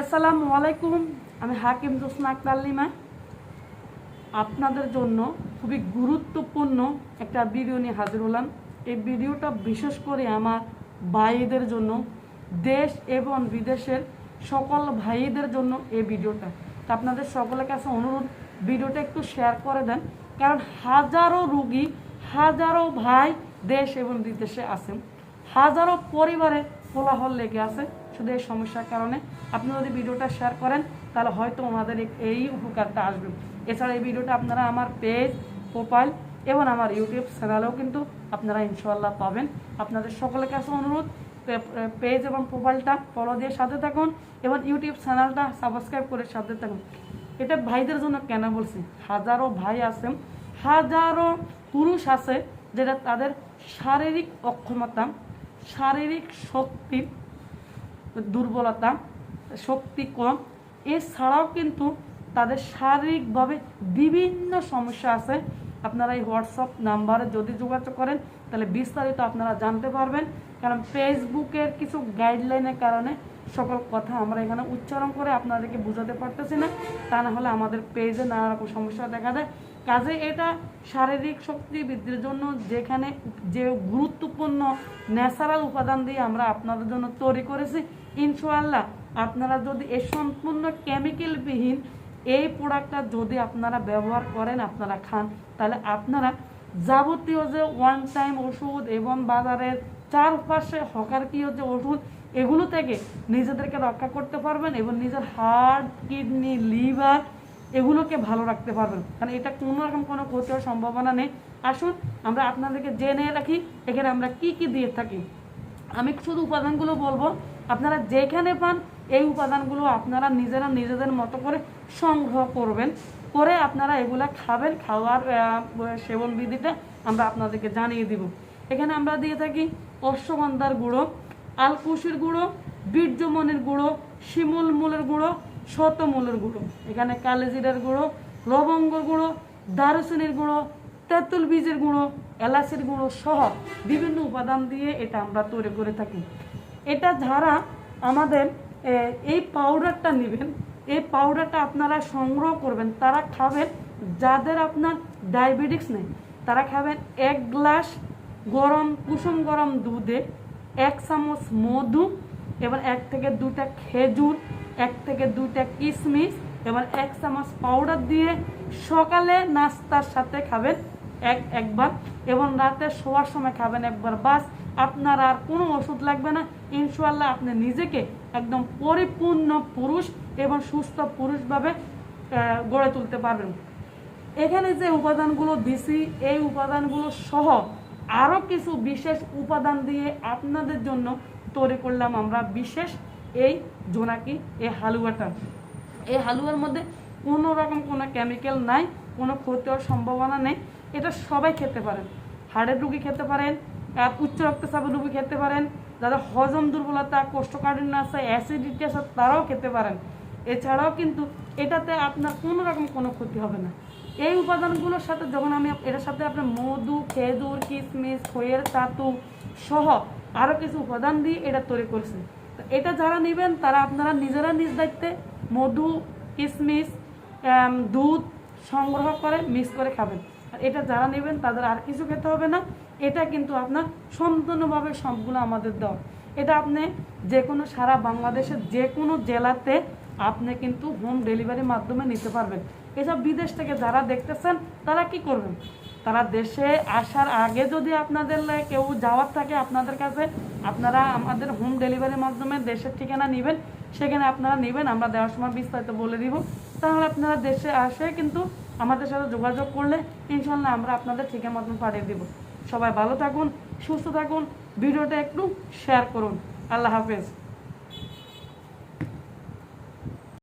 আসসালামু আলাইকুম, আমি হাকিম জোসনা আক্তার লিমা। আপনাদের জন্য খুবই গুরুত্বপূর্ণ একটা ভিডিও নিয়ে হাজির হলাম। এই ভিডিওটা বিশেষ করে আমার ভাইদের জন্য, দেশ এবং বিদেশের সকল ভাইদের জন্য এই ভিডিওটা। তা আপনাদের সকলের কাছে অনুরোধ, ভিডিওটা একটু শেয়ার করে দেন, কারণ হাজারো রুগী, হাজারো ভাই দেশ এবং বিদেশে আছেন হাজারো পরিবারে কোলাহল লেগে আছে। শুধু এই সমস্যার কারণে। আপনি যদি ভিডিওটা শেয়ার করেন, তাহলে হয়তো ওনাদের এই- উপকারটা আসবে। এছাড়া এই ভিডিওটা আপনারা আমার পেজ প্রোফাইল এবং আমার ইউটিউব চ্যানেলেও কিন্তু আপনারা ইনশাল্লাহ পাবেন। আপনাদের সকলের কাছে অনুরোধ পেজ এবং প্রোফাইলটা ফলো দিয়ে সাথে থাকুন এবং ইউটিউব চ্যানেলটা সাবস্ক্রাইব করে সাথে থাকুন। এটা ভাইদের জন্য কেন বলছি? হাজারো ভাই আছেন হাজারো পুরুষ আছে, যেটা তাদের শারীরিক অক্ষমতা, শারীরিক শক্তির দুর্বলতা, শক্তি কম। এছাড়াও কিন্তু তাদের শারীরিকভাবে বিভিন্ন সমস্যা আছে। আপনারা এই হোয়াটসঅ্যাপ নাম্বারে যদি যোগাযোগ করেন, তাহলে বিস্তারিত আপনারা জানতে পারবেন। কারণ ফেসবুকের কিছু গাইডলাইনের কারণে সকল কথা আমরা এখানে উচ্চারণ করে আপনাদেরকে বোঝাতে পারতেছি না। তা না হলে আমাদের পেজে নানা রকম সমস্যা দেখা দেয়। কাজে এটা শারীরিক শক্তি বৃদ্ধির জন্য যেখানে যে গুরুত্বপূর্ণ ন্যাচারাল উপাদান দিয়ে আমরা আপনাদের জন্য তৈরি করেছি, ইনশাআল্লাহ আপনারা যদি এ সম্পূর্ণ কেমিক্যালবিহীন এই প্রোডাক্টটা যদি আপনারা ব্যবহার করেন, আপনারা খান, তাহলে আপনারা যাবতীয় যে ওয়ান টাইম ওষুধ এবং বাজারের চারপাশে হকারকীয় যে ওষুধ, এগুলো থেকে নিজেদেরকে রক্ষা করতে পারবেন এবং নিজের হার্ট কিডনি লিভার এগুলোকে ভালো রাখতে পারবেন। কারণ এটা কোনো রকম কোনো ক্ষতি হওয়ার সম্ভাবনা নেই। আসুন, আমরা আপনাদেরকে জেনে রাখি, এখানে আমরা কি কি দিয়ে থাকি। আমি শুধু উপাদানগুলো বলব। আপনারা যেখানে পান, এই উপাদানগুলো আপনারা নিজেরা নিজেদের মতো করে সংগ্রহ করবেন। করে আপনারা এগুলা খাবেন, খাওয়ার সেবন বিধিটা আমরা আপনাদেরকে জানিয়ে দিব। এখানে আমরা দিয়ে থাকি অশ্বগন্ধার গুঁড়ো, আলকুশির গুঁড়ো বীর্যমনের গুঁড়ো শিমুল মূলের গুঁড়ো শতমূলের গুঁড়ো। এখানে কালেজিরার গুঁড়ো, লবঙ্গর গুঁড়ো, দারুচিনির গুঁড়ো, তেঁতুল বীজের গুঁড়ো, এলাচের গুঁড়ো সহ বিভিন্ন উপাদান দিয়ে এটা আমরা তৈরি করে থাকি। এটা যারা আমাদের এই পাউডারটা নেবেন, এই পাউডারটা আপনারা সংগ্রহ করবেন, তারা খাবেন যাদের আপনার ডায়াবেটিক্স নেই। তারা খাবেন এক গ্লাস গরম, কুসুম গরম দুধে এক চামচ মধু এবং এক থেকে দুটা খেজুর এক থেকে দুইটা কিশমিশ এবং এক চামচ পাউডার দিয়ে সকালে নাস্তার সাথে খাবেন এক একবার এবং রাতে শোয়ার সময় খাবেন একবার। বাস, আপনার আর কোনো ওষুধ লাগবে না। ইনশাল্লাহ আপনি নিজেকে একদম পরিপূর্ণ পুরুষ এবং সুস্থ পুরুষভাবে গড়ে তুলতে পারবেন। এখানে যে উপাদানগুলো দিছি, এই উপাদানগুলো সহ আরও কিছু বিশেষ উপাদান দিয়ে আপনাদের জন্য তৈরি করলাম আমরা। বিশেষ এই জোনাকি এই হালুয়াটা। এই হালুয়ার মধ্যে কোনো রকম কোনো কেমিক্যাল নাই কোনো ক্ষতি হওয়ার সম্ভাবনা নেই। এটা সবাই খেতে পারেন। হাড়ের রুগী খেতে পারেন আহ, উচ্চ রক্তচাপের রুগী খেতে পারেন যাদের হজম দুর্বলতা কোষ্ঠকাঠিন্য আছে অ্যাসিডিটি আছে তারাও খেতে পারেন। এছাড়াও কিন্তু এটাতে আপনার কোনো রকম কোনো ক্ষতি হবে না। এই উপাদানগুলোর সাথে যখন আমি এটার সাথে আপনার মধু খেজুর কিশমিশ খইয়ের চাতু সহ আরও কিছু উপাদান দিয়ে এটা তৈরি করছি এটা যারা নেবেন, তারা আপনারা নিজেরা নিজ দায়িত্বে মধু কিশমিশ দুধ সংগ্রহ করে মিক্স করে খাবেন। আর এটা যারা নেবেন, তাদের আর কিছু খেতে হবে না। এটা কিন্তু আপনার সম্পূর্ণভাবে সবগুলো আমাদের দেওয়া। এটা আপনি যে কোনো সারা বাংলাদেশের যে কোনো জেলাতে আপনি কিন্তু হোম ডেলিভারির মাধ্যমে নিতে পারবেন। এসব বিদেশ থেকে যারা দেখতেছেন, তারা কি করবেন? তারা দেশে আসার আগে যদি আপনাদের কেউ যাওয়ার থাকে আপনাদের কাছে, আপনারা আমাদের হোম ডেলিভারির মাধ্যমে দেশের ঠিকানা নেবেন, সেখানে আপনারা নেবেন, আমরা দেওয়ার সময় বিস্তারিত বলে দিব। তাহলে আপনারা দেশে আসে কিন্তু আমাদের সাথে যোগাযোগ করলে ইনশাল্লাহ আমরা আপনাদের ঠিকানা মতন পাঠিয়ে দিব। সবাই ভালো থাকুন, সুস্থ থাকুন, ভিডিওটা একটু শেয়ার করুন। আল্লাহ হাফেজ।